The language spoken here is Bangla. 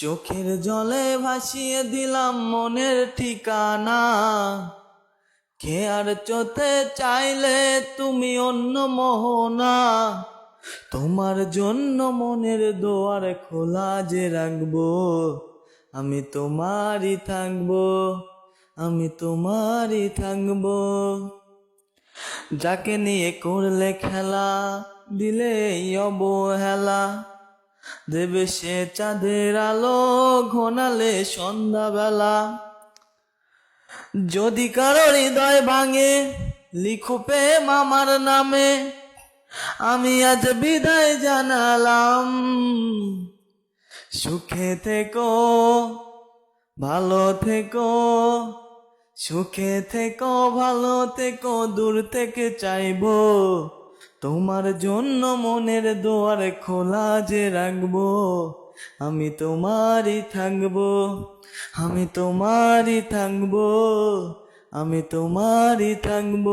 চোখের জলে ভাসিয়ে দিলাম মনের ঠিকানা। কে আর চোতে চাইলে তুমি অন্য মোহনা। তোমার জন্য মনের দোয়ার খোলা যে রাখব, আমি তোমারই থাকব, আমি তোমারই থাকব। যাকে নিয়ে করলে খেলা দিলে অবহেলা। দেবে সে চাঁদের আলো, ঘনালে সন্ধ্যাবেলা। যদি কারও হৃদয় ভাঙে, লিখো প্রেম নামে। আমি আজ বিদায় জানালাম। সুখে থেকো, ভালো থেকো। সুখে থেকো, ভালো থেকো, দূর থেকে চাইব। তোমার জন্য মনের দোয়ার খোলা যে রাখব, আমি তোমারই থাকব, আমি তোমারই থাকব, আমি তোমারই থাকব।